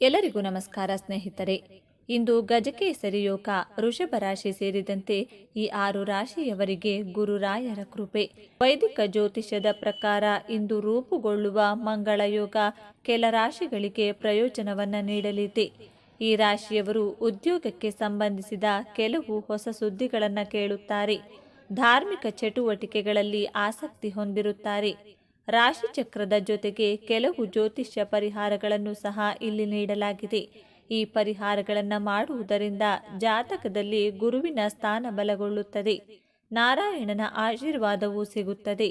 ಎಲ್ಲರಿಗೂ ನಮಸ್ಕಾರ ಸ್ನೇಹಿತರೆ. ಇಂದು ಗಜಕೇಸರಿ ಯೋಗ ವೃಷಭ ರಾಶಿ ಸೇರಿದಂತೆ ಈ ಆರು ರಾಶಿಯವರಿಗೆ ಗುರುರಾಯರ ಕೃಪೆ. ವೈದಿಕ ಜ್ಯೋತಿಷ್ಯದ ಪ್ರಕಾರ ಇಂದು ರೂಪುಗೊಳ್ಳುವ ಮಂಗಳ ಯೋಗ ಕೆಲ ರಾಶಿಗಳಿಗೆ ಪ್ರಯೋಜನವನ್ನ ನೀಡಲಿದೆ. ಈ ರಾಶಿಯವರು ಉದ್ಯೋಗಕ್ಕೆ ಸಂಬಂಧಿಸಿದ ಕೆಲವು ಹೊಸ ಸುದ್ದಿಗಳನ್ನು ಕೇಳುತ್ತಾರೆ. ಧಾರ್ಮಿಕ ಚಟುವಟಿಕೆಗಳಲ್ಲಿ ಆಸಕ್ತಿ ಹೊಂದಿರುತ್ತಾರೆ. ರಾಶಿ ಚಕ್ರದ ಜೊತೆಗೆ ಕೆಲವು ಜ್ಯೋತಿಷ್ಯ ಪರಿಹಾರಗಳನ್ನು ಸಹ ಇಲ್ಲಿ ನೀಡಲಾಗಿದೆ. ಈ ಪರಿಹಾರಗಳನ್ನು ಮಾಡುವುದರಿಂದ ಜಾತಕದಲ್ಲಿ ಗುರುವಿನ ಸ್ಥಾನ ಬಲಗೊಳ್ಳುತ್ತದೆ. ನಾರಾಯಣನ ಆಶೀರ್ವಾದವೂ ಸಿಗುತ್ತದೆ.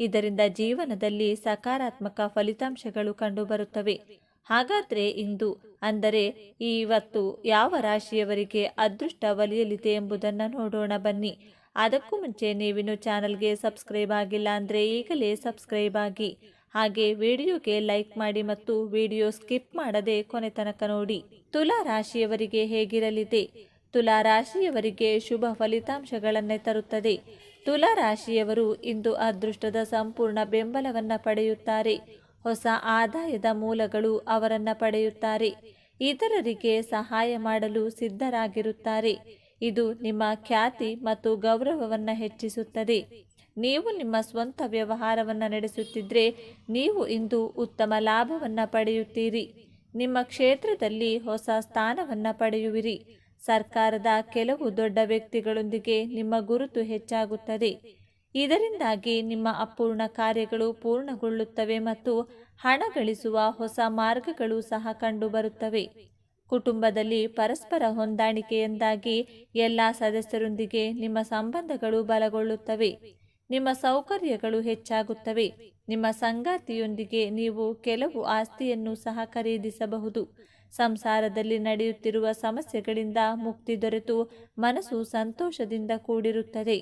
ಇದರಿಂದ ಜೀವನದಲ್ಲಿ ಸಕಾರಾತ್ಮಕ ಫಲಿತಾಂಶಗಳು ಕಂಡುಬರುತ್ತವೆ. ಹಾಗಾದರೆ ಇಂದು ಅಂದರೆ ಇವತ್ತು ಯಾವ ರಾಶಿಯವರಿಗೆ ಅದೃಷ್ಟ ಒಲಿಯಲಿದೆ ಎಂಬುದನ್ನು ನೋಡೋಣ ಬನ್ನಿ. ಅದಕ್ಕೂ ಮುಂಚೆ ನೀವಿನ್ನು ಚಾನಲ್ಗೆ ಸಬ್ಸ್ಕ್ರೈಬ್ ಆಗಿಲ್ಲ ಅಂದರೆ ಈಗಲೇ ಸಬ್ಸ್ಕ್ರೈಬ್ ಆಗಿ. ಹಾಗೆ ವಿಡಿಯೋಗೆ ಲೈಕ್ ಮಾಡಿ ಮತ್ತು ವಿಡಿಯೋ ಸ್ಕಿಪ್ ಮಾಡದೆ ಕೊನೆ ತನಕ ನೋಡಿ. ತುಲಾ ರಾಶಿಯವರಿಗೆ ಹೇಗಿರಲಿದೆ? ತುಲಾ ರಾಶಿಯವರಿಗೆ ಶುಭ ಫಲಿತಾಂಶಗಳನ್ನೇ ತರುತ್ತದೆ. ತುಲಾ ರಾಶಿಯವರು ಇಂದು ಅದೃಷ್ಟದ ಸಂಪೂರ್ಣ ಬೆಂಬಲವನ್ನು ಪಡೆಯುತ್ತಾರೆ. ಹೊಸ ಆದಾಯದ ಮೂಲಗಳು ಅವರನ್ನು ಪಡೆಯುತ್ತಾರೆ. ಇತರರಿಗೆ ಸಹಾಯ ಮಾಡಲು ಸಿದ್ಧರಾಗಿರುತ್ತಾರೆ. ಇದು ನಿಮ್ಮ ಖ್ಯಾತಿ ಮತ್ತು ಗೌರವವನ್ನು ಹೆಚ್ಚಿಸುತ್ತದೆ. ನೀವು ನಿಮ್ಮ ಸ್ವಂತ ವ್ಯವಹಾರವನ್ನು ನಡೆಸುತ್ತಿದ್ದರೆ ನೀವು ಇಂದು ಉತ್ತಮ ಲಾಭವನ್ನು ಪಡೆಯುತ್ತೀರಿ. ನಿಮ್ಮ ಕ್ಷೇತ್ರದಲ್ಲಿ ಹೊಸ ಸ್ಥಾನವನ್ನು ಪಡೆಯುವಿರಿ. ಸರ್ಕಾರದ ಕೆಲವು ದೊಡ್ಡ ವ್ಯಕ್ತಿಗಳೊಂದಿಗೆ ನಿಮ್ಮ ಗುರುತು ಹೆಚ್ಚಾಗುತ್ತದೆ. ಇದರಿಂದಾಗಿ ನಿಮ್ಮ ಅಪೂರ್ಣ ಕಾರ್ಯಗಳು ಪೂರ್ಣಗೊಳ್ಳುತ್ತವೆ ಮತ್ತು ಹಣ ಗಳಿಸುವ ಹೊಸ ಮಾರ್ಗಗಳು ಸಹ ಕಂಡುಬರುತ್ತವೆ. ಕುಟುಂಬದಲ್ಲಿ ಪರಸ್ಪರ ಹೊಂದಾಣಿಕೆಯಿಂದಾಗಿ ಎಲ್ಲ ಸದಸ್ಯರೊಂದಿಗೆ ನಿಮ್ಮ ಸಂಬಂಧಗಳು ಬಲಗೊಳ್ಳುತ್ತವೆ. ನಿಮ್ಮ ಸೌಕರ್ಯಗಳು ಹೆಚ್ಚಾಗುತ್ತವೆ. ನಿಮ್ಮ ಸಂಗಾತಿಯೊಂದಿಗೆ ನೀವು ಕೆಲವು ಆಸ್ತಿಯನ್ನು ಸಹ ಖರೀದಿಸಬಹುದು. ಸಂಸಾರದಲ್ಲಿ ನಡೆಯುತ್ತಿರುವ ಸಮಸ್ಯೆಗಳಿಂದ ಮುಕ್ತಿ ದೊರೆತು ಮನಸ್ಸು ಸಂತೋಷದಿಂದ ಕೂಡಿರುತ್ತದೆ.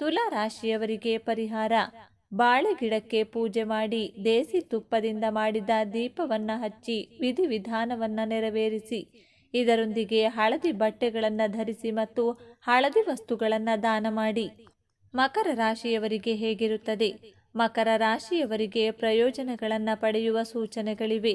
ತುಲಾ ರಾಶಿಯವರಿಗೆ ಪರಿಹಾರ. ಬಾಳೆ ಗಿಡಕ್ಕೆ ಪೂಜೆ ಮಾಡಿ ದೇಸಿ ತುಪ್ಪದಿಂದ ಮಾಡಿದ ದೀಪವನ್ನ ಹಚ್ಚಿ ವಿಧಿವಿಧಾನವನ್ನ ನೆರವೇರಿಸಿ. ಇದರೊಂದಿಗೆ ಹಳದಿ ಬಟ್ಟೆಗಳನ್ನು ಧರಿಸಿ ಮತ್ತು ಹಳದಿ ವಸ್ತುಗಳನ್ನು ದಾನ ಮಾಡಿ. ಮಕರ ರಾಶಿಯವರಿಗೆ ಹೇಗಿರುತ್ತದೆ? ಮಕರ ರಾಶಿಯವರಿಗೆ ಪ್ರಯೋಜನಗಳನ್ನು ಪಡೆಯುವ ಸೂಚನೆಗಳಿವೆ.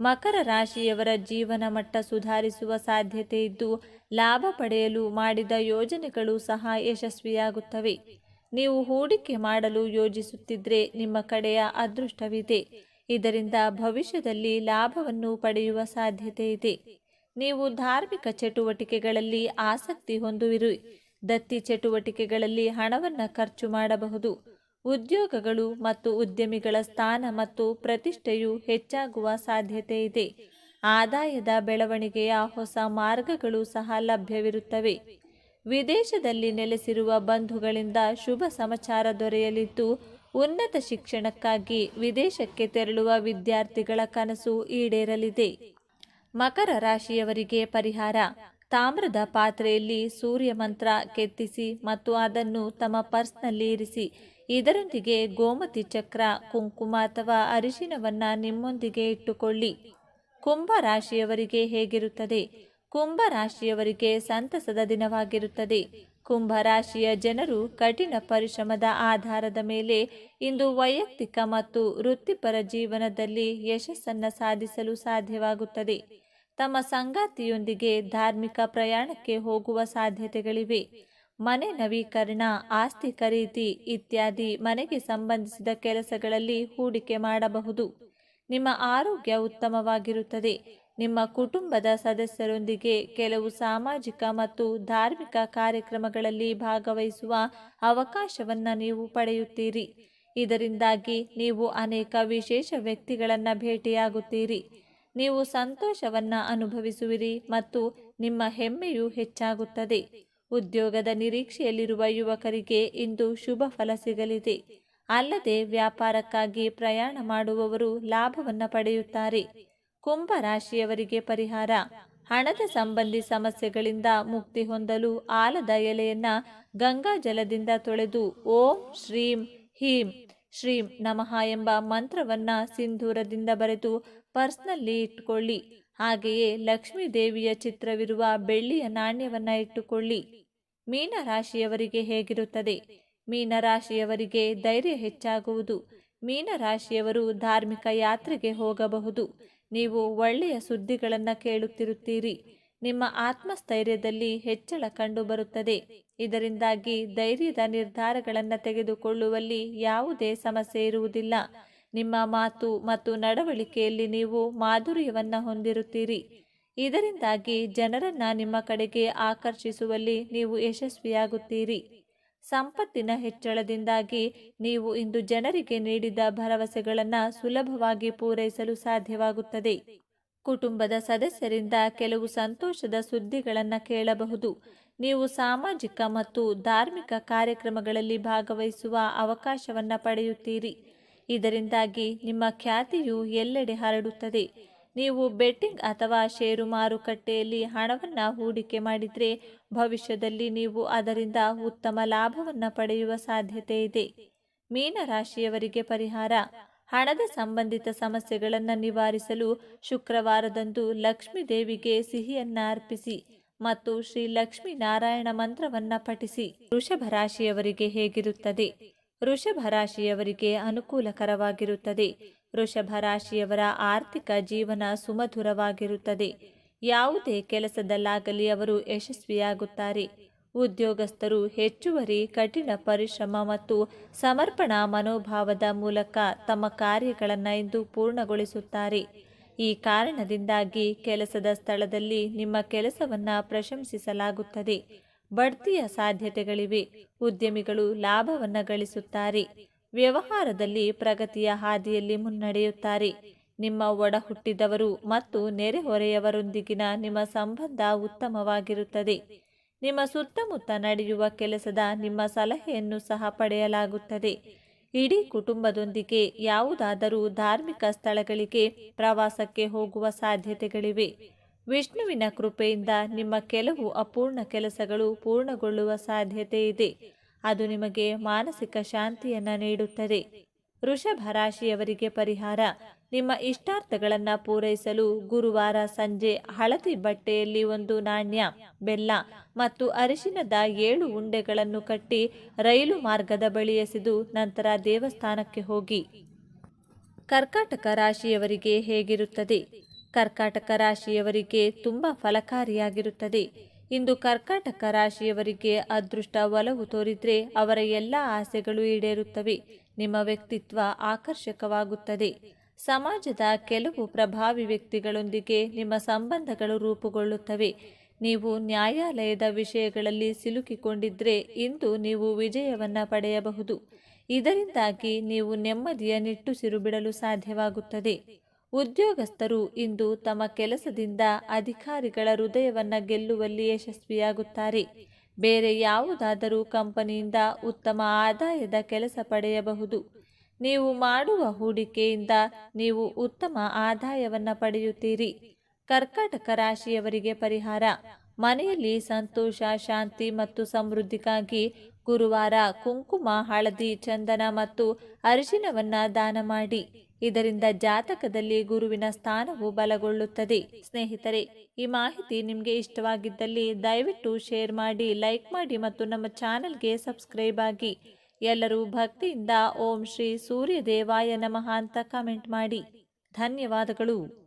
ಮಕರ ರಾಶಿಯವರ ಜೀವನ ಮಟ್ಟ ಸುಧಾರಿಸುವ ಸಾಧ್ಯತೆ ಇದ್ದು ಲಾಭ ಪಡೆಯಲು ಮಾಡಿದ ಯೋಜನೆಗಳು ಸಹ ಯಶಸ್ವಿಯಾಗುತ್ತವೆ. ನೀವು ಹೂಡಿಕೆ ಮಾಡಲು ಯೋಜಿಸುತ್ತಿದ್ದರೆ ನಿಮ್ಮ ಕಡೆಯ ಅದೃಷ್ಟವಿದೆ. ಇದರಿಂದ ಭವಿಷ್ಯದಲ್ಲಿ ಲಾಭವನ್ನು ಪಡೆಯುವ ಸಾಧ್ಯತೆ ಇದೆ. ನೀವು ಧಾರ್ಮಿಕ ಚಟುವಟಿಕೆಗಳಲ್ಲಿ ಆಸಕ್ತಿ ಹೊಂದುವಿರಿ. ದತ್ತಿ ಚಟುವಟಿಕೆಗಳಲ್ಲಿ ಹಣವನ್ನು ಖರ್ಚು ಮಾಡಬಹುದು. ಉದ್ಯೋಗಗಳು ಮತ್ತು ಉದ್ಯಮಿಗಳ ಸ್ಥಾನ ಮತ್ತು ಪ್ರತಿಷ್ಠೆಯು ಹೆಚ್ಚಾಗುವ ಸಾಧ್ಯತೆ ಇದೆ. ಆದಾಯದ ಬೆಳವಣಿಗೆಯ ಹೊಸ ಮಾರ್ಗಗಳು ಸಹ ಲಭ್ಯವಿರುತ್ತವೆ. ವಿದೇಶದಲ್ಲಿ ನೆಲೆಸಿರುವ ಬಂಧುಗಳಿಂದ ಶುಭ ಸಮಾಚಾರ ದೊರೆಯಲಿದ್ದು, ಉನ್ನತ ಶಿಕ್ಷಣಕ್ಕಾಗಿ ವಿದೇಶಕ್ಕೆ ತೆರಳುವ ವಿದ್ಯಾರ್ಥಿಗಳ ಕನಸು ಈಡೇರಲಿದೆ. ಮಕರ ರಾಶಿಯವರಿಗೆ ಪರಿಹಾರ. ತಾಮ್ರದ ಪಾತ್ರೆಯಲ್ಲಿ ಸೂರ್ಯ ಮಂತ್ರ ಕೆತ್ತಿಸಿ ಮತ್ತು ಅದನ್ನು ತಮ್ಮ ಪರ್ಸ್ನಲ್ಲಿ ಇರಿಸಿ, ಇದರೊಂದಿಗೆ ಗೋಮತಿ ಚಕ್ರ, ಕುಂಕುಮ ಅಥವಾ ಅರಿಶಿನವನ್ನು ನಿಮ್ಮೊಂದಿಗೆ ಇಟ್ಟುಕೊಳ್ಳಿ. ಕುಂಭ ರಾಶಿಯವರಿಗೆ ಹೇಗಿರುತ್ತದೆ? ಕುಂಭ ರಾಶಿಯವರಿಗೆ ಸಂತಸದ ದಿನವಾಗಿರುತ್ತದೆ. ಕುಂಭ ರಾಶಿಯ ಜನರು ಕಠಿಣ ಪರಿಶ್ರಮದ ಆಧಾರದ ಮೇಲೆ ಇಂದು ವೈಯಕ್ತಿಕ ಮತ್ತು ವೃತ್ತಿಪರ ಜೀವನದಲ್ಲಿ ಯಶಸ್ಸನ್ನು ಸಾಧಿಸಲು ಸಾಧ್ಯವಾಗುತ್ತದೆ. ತಮ್ಮ ಸಂಗಾತಿಯೊಂದಿಗೆ ಧಾರ್ಮಿಕ ಪ್ರಯಾಣಕ್ಕೆ ಹೋಗುವ ಸಾಧ್ಯತೆಗಳಿವೆ. ಮನೆ ನವೀಕರಣ, ಆಸ್ತಿ ಖರೀದಿ ಇತ್ಯಾದಿ ಮನೆಗೆ ಸಂಬಂಧಿಸಿದ ಕೆಲಸಗಳಲ್ಲಿ ಹೂಡಿಕೆ ಮಾಡಬಹುದು. ನಿಮ್ಮ ಆರೋಗ್ಯ ಉತ್ತಮವಾಗಿರುತ್ತದೆ. ನಿಮ್ಮ ಕುಟುಂಬದ ಸದಸ್ಯರೊಂದಿಗೆ ಕೆಲವು ಸಾಮಾಜಿಕ ಮತ್ತು ಧಾರ್ಮಿಕ ಕಾರ್ಯಕ್ರಮಗಳಲ್ಲಿ ಭಾಗವಹಿಸುವ ಅವಕಾಶವನ್ನು ನೀವು ಪಡೆಯುತ್ತೀರಿ. ಇದರಿಂದಾಗಿ ನೀವು ಅನೇಕ ವಿಶೇಷ ವ್ಯಕ್ತಿಗಳನ್ನು ಭೇಟಿಯಾಗುತ್ತೀರಿ. ನೀವು ಸಂತೋಷವನ್ನು ಅನುಭವಿಸುವಿರಿ ಮತ್ತು ನಿಮ್ಮ ಹೆಮ್ಮೆಯು ಹೆಚ್ಚಾಗುತ್ತದೆ. ಉದ್ಯೋಗದ ನಿರೀಕ್ಷೆಯಲ್ಲಿರುವ ಯುವಕರಿಗೆ ಇಂದು ಶುಭ ಫಲ ಸಿಗಲಿದೆ. ಅಲ್ಲದೆ ವ್ಯಾಪಾರಕ್ಕಾಗಿ ಪ್ರಯಾಣ ಮಾಡುವವರು ಲಾಭವನ್ನು ಪಡೆಯುತ್ತಾರೆ. ಕುಂಭ ರಾಶಿಯವರಿಗೆ ಪರಿಹಾರ. ಹಣದ ಸಂಬಂಧಿ ಸಮಸ್ಯೆಗಳಿಂದ ಮುಕ್ತಿ ಹೊಂದಲು ಆಲದ ಎಲೆಯನ್ನ ಗಂಗಾ ಜಲದಿಂದ ತೊಳೆದು ಓಂ ಶ್ರೀಂ ಹೀಂ ಶ್ರೀಂ ನಮಃ ಎಂಬ ಮಂತ್ರವನ್ನ ಸಿಂಧೂರದಿಂದ ಬರೆದು ಪರ್ಸ್ನಲ್ಲಿ ಇಟ್ಟುಕೊಳ್ಳಿ. ಹಾಗೆಯೇ ಲಕ್ಷ್ಮೀ ದೇವಿಯ ಚಿತ್ರವಿರುವ ಬೆಳ್ಳಿಯ ನಾಣ್ಯವನ್ನ ಇಟ್ಟುಕೊಳ್ಳಿ. ಮೀನ ರಾಶಿಯವರಿಗೆ ಹೇಗಿರುತ್ತದೆ? ಮೀನರಾಶಿಯವರಿಗೆ ಧೈರ್ಯ ಹೆಚ್ಚಾಗುವುದು. ಮೀನರಾಶಿಯವರು ಧಾರ್ಮಿಕ ಯಾತ್ರೆಗೆ ಹೋಗಬಹುದು. ನೀವು ಒಳ್ಳೆಯ ಸುದ್ದಿಗಳನ್ನು ಕೇಳುತ್ತಿರುತ್ತೀರಿ. ನಿಮ್ಮ ಆತ್ಮಸ್ಥೈರ್ಯದಲ್ಲಿ ಹೆಚ್ಚಳ ಕಂಡುಬರುತ್ತದೆ. ಇದರಿಂದಾಗಿ ಧೈರ್ಯದ ನಿರ್ಧಾರಗಳನ್ನು ತೆಗೆದುಕೊಳ್ಳುವಲ್ಲಿ ಯಾವುದೇ ಸಮಸ್ಯೆ ಇರುವುದಿಲ್ಲ. ನಿಮ್ಮ ಮಾತು ಮತ್ತು ನಡವಳಿಕೆಯಲ್ಲಿ ನೀವು ಮಾಧುರ್ಯವನ್ನು ಹೊಂದಿರುತ್ತೀರಿ. ಇದರಿಂದಾಗಿ ಜನರನ್ನು ನಿಮ್ಮ ಕಡೆಗೆ ಆಕರ್ಷಿಸುವಲ್ಲಿ ನೀವು ಯಶಸ್ವಿಯಾಗುತ್ತೀರಿ. ಸಂಪತ್ತಿನ ಹೆಚ್ಚಳದಿಂದಾಗಿ ನೀವು ಇಂದು ಜನರಿಗೆ ನೀಡಿದ ಭರವಸೆಗಳನ್ನು ಸುಲಭವಾಗಿ ಪೂರೈಸಲು ಸಾಧ್ಯವಾಗುತ್ತದೆ. ಕುಟುಂಬದ ಸದಸ್ಯರಿಂದ ಕೆಲವು ಸಂತೋಷದ ಸುದ್ದಿಗಳನ್ನು ಕೇಳಬಹುದು. ನೀವು ಸಾಮಾಜಿಕ ಮತ್ತು ಧಾರ್ಮಿಕ ಕಾರ್ಯಕ್ರಮಗಳಲ್ಲಿ ಭಾಗವಹಿಸುವ ಅವಕಾಶವನ್ನು ಪಡೆಯುತ್ತೀರಿ. ಇದರಿಂದಾಗಿ ನಿಮ್ಮ ಖ್ಯಾತಿಯು ಎಲ್ಲೆಡೆ ಹರಡುತ್ತದೆ. ನೀವು ಬೆಟ್ಟಿಂಗ್ ಅಥವಾ ಷೇರು ಮಾರುಕಟ್ಟೆಯಲ್ಲಿ ಹಣವನ್ನು ಹೂಡಿಕೆ ಮಾಡಿದರೆ ಭವಿಷ್ಯದಲ್ಲಿ ನೀವು ಅದರಿಂದ ಉತ್ತಮ ಲಾಭವನ್ನು ಪಡೆಯುವ ಸಾಧ್ಯತೆ ಇದೆ. ಮೀನರಾಶಿಯವರಿಗೆ ಪರಿಹಾರ. ಹಣದ ಸಂಬಂಧಿತ ಸಮಸ್ಯೆಗಳನ್ನು ನಿವಾರಿಸಲು ಶುಕ್ರವಾರದಂದು ಲಕ್ಷ್ಮೀ ದೇವಿಗೆ ಸಿಹಿಯನ್ನ ಅರ್ಪಿಸಿ ಮತ್ತು ಶ್ರೀ ಲಕ್ಷ್ಮೀ ನಾರಾಯಣ ಮಂತ್ರವನ್ನ ಪಠಿಸಿ. ವೃಷಭ ರಾಶಿಯವರಿಗೆ ಹೇಗಿರುತ್ತದೆ? ವೃಷಭ ರಾಶಿಯವರಿಗೆ ಅನುಕೂಲಕರವಾಗಿರುತ್ತದೆ. ವೃಷಭ ರಾಶಿಯವರ ಆರ್ಥಿಕ ಜೀವನ ಸುಮಧುರವಾಗಿರುತ್ತದೆ. ಯಾವುದೇ ಕೆಲಸದಲ್ಲಾಗಲಿ ಅವರು ಯಶಸ್ವಿಯಾಗುತ್ತಾರೆ. ಉದ್ಯೋಗಸ್ಥರು ಹೆಚ್ಚುವರಿ ಕಠಿಣ ಪರಿಶ್ರಮ ಮತ್ತು ಸಮರ್ಪಣಾ ಮನೋಭಾವದ ಮೂಲಕ ತಮ್ಮ ಕಾರ್ಯಗಳನ್ನು ಇಂದು ಪೂರ್ಣಗೊಳಿಸುತ್ತಾರೆ. ಈ ಕಾರಣದಿಂದಾಗಿ ಕೆಲಸದ ಸ್ಥಳದಲ್ಲಿ ನಿಮ್ಮ ಕೆಲಸವನ್ನು ಪ್ರಶಂಸಿಸಲಾಗುತ್ತದೆ. ಬಡ್ತಿಯ ಸಾಧ್ಯತೆಗಳಿವೆ. ಉದ್ಯಮಿಗಳು ಲಾಭವನ್ನು ಗಳಿಸುತ್ತಾರೆ. ವ್ಯವಹಾರದಲ್ಲಿ ಪ್ರಗತಿಯ ಹಾದಿಯಲ್ಲಿ ಮುನ್ನಡೆಯುತ್ತಾರೆ. ನಿಮ್ಮ ಒಡ ಹುಟ್ಟಿದವರು ಮತ್ತು ನೆರೆಹೊರೆಯವರೊಂದಿಗಿನ ನಿಮ್ಮ ಸಂಬಂಧ ಉತ್ತಮವಾಗಿರುತ್ತದೆ. ನಿಮ್ಮ ಸುತ್ತಮುತ್ತ ನಡೆಯುವ ಕೆಲಸದ ನಿಮ್ಮ ಸಲಹೆಯನ್ನು ಸಹ ಪಡೆಯಲಾಗುತ್ತದೆ. ಇಡೀ ಕುಟುಂಬದೊಂದಿಗೆ ಯಾವುದಾದರೂ ಧಾರ್ಮಿಕ ಸ್ಥಳಗಳಿಗೆ ಪ್ರವಾಸಕ್ಕೆ ಹೋಗುವ ಸಾಧ್ಯತೆಗಳಿವೆ. ವಿಷ್ಣುವಿನ ಕೃಪೆಯಿಂದ ನಿಮ್ಮ ಕೆಲವು ಅಪೂರ್ಣ ಕೆಲಸಗಳು ಪೂರ್ಣಗೊಳ್ಳುವ ಸಾಧ್ಯತೆ ಇದೆ. ಅದು ನಿಮಗೆ ಮಾನಸಿಕ ಶಾಂತಿಯನ್ನು ನೀಡುತ್ತದೆ. ವೃಷಭ ರಾಶಿಯವರಿಗೆ ಪರಿಹಾರ. ನಿಮ್ಮ ಇಷ್ಟಾರ್ಥಗಳನ್ನು ಪೂರೈಸಲು ಗುರುವಾರ ಸಂಜೆ ಹಳದಿ ಬಟ್ಟೆಯಲ್ಲಿ ಒಂದು ನಾಣ್ಯ, ಬೆಲ್ಲ ಮತ್ತು ಅರಿಶಿನದ ಏಳು ಉಂಡೆಗಳನ್ನು ಕಟ್ಟಿ ರೈಲು ಮಾರ್ಗದ ಬಳಿ ಎಸೆದು ನಂತರ ದೇವಸ್ಥಾನಕ್ಕೆ ಹೋಗಿ. ಕರ್ಕಾಟಕ ರಾಶಿಯವರಿಗೆ ಹೇಗಿರುತ್ತದೆ? ಕರ್ಕಾಟಕ ರಾಶಿಯವರಿಗೆ ತುಂಬ ಫಲಕಾರಿಯಾಗಿರುತ್ತದೆ. ಇಂದು ಕರ್ಕಾಟಕ ರಾಶಿಯವರಿಗೆ ಅದೃಷ್ಟ ಒಲವು ತೋರಿದರೆ ಅವರ ಎಲ್ಲ ಆಸೆಗಳು ಈಡೇರುತ್ತವೆ. ನಿಮ್ಮ ವ್ಯಕ್ತಿತ್ವ ಆಕರ್ಷಕವಾಗುತ್ತದೆ. ಸಮಾಜದ ಕೆಲವು ಪ್ರಭಾವಿ ವ್ಯಕ್ತಿಗಳೊಂದಿಗೆ ನಿಮ್ಮ ಸಂಬಂಧಗಳು ರೂಪುಗೊಳ್ಳುತ್ತವೆ. ನೀವು ನ್ಯಾಯಾಲಯದ ವಿಷಯಗಳಲ್ಲಿ ಸಿಲುಕಿಕೊಂಡಿದ್ರೆ ಇಂದು ನೀವು ವಿಜಯವನ್ನು ಪಡೆಯಬಹುದು. ಇದರಿಂದಾಗಿ ನೀವು ನೆಮ್ಮದಿಯ ನಿಟ್ಟುಸಿರು ಬಿಡಲು ಸಾಧ್ಯವಾಗುತ್ತದೆ. ಉದ್ಯೋಗಸ್ಥರು ಇಂದು ತಮ್ಮ ಕೆಲಸದಿಂದ ಅಧಿಕಾರಿಗಳ ಹೃದಯವನ್ನು ಗೆಲ್ಲುವಲ್ಲಿ ಯಶಸ್ವಿಯಾಗುತ್ತಾರೆ. ಬೇರೆ ಯಾವುದಾದರೂ ಕಂಪನಿಯಿಂದ ಉತ್ತಮ ಆದಾಯದ ಕೆಲಸ ಪಡೆಯಬಹುದು. ನೀವು ಮಾಡುವ ಹೂಡಿಕೆಯಿಂದ ನೀವು ಉತ್ತಮ ಆದಾಯವನ್ನು ಪಡೆಯುತ್ತೀರಿ. ಕರ್ಕಾಟಕ ರಾಶಿಯವರಿಗೆ ಪರಿಹಾರ. ಮನೆಯಲ್ಲಿ ಸಂತೋಷ, ಶಾಂತಿ ಮತ್ತು ಸಮೃದ್ಧಿಗಾಗಿ ಗುರುವಾರ ಕುಂಕುಮ, ಹಳದಿ ಚಂದನ ಮತ್ತು ಅರಿಶಿನವನ್ನು ದಾನ ಮಾಡಿ. ಇದರಿಂದ ಜಾತಕದಲ್ಲಿ ಗುರುವಿನ ಸ್ಥಾನವು ಬಲಗೊಳ್ಳುತ್ತದೆ. ಸ್ನೇಹಿತರೆ, ಈ ಮಾಹಿತಿ ನಿಮಗೆ ಇಷ್ಟವಾಗಿದ್ದಲ್ಲಿ ದಯವಿಟ್ಟು ಶೇರ್ ಮಾಡಿ, ಲೈಕ್ ಮಾಡಿ ಮತ್ತು ನಮ್ಮ ಚಾನೆಲ್ಗೆ ಸಬ್ಸ್ಕ್ರೈಬ್ ಆಗಿ. ಎಲ್ಲರೂ ಭಕ್ತಿಯಿಂದ ಓಂ ಶ್ರೀ ಸೂರ್ಯ ದೇವಾಯ ನಮಃ ಅಂತ ಕಮೆಂಟ್ ಮಾಡಿ. ಧನ್ಯವಾದಗಳು.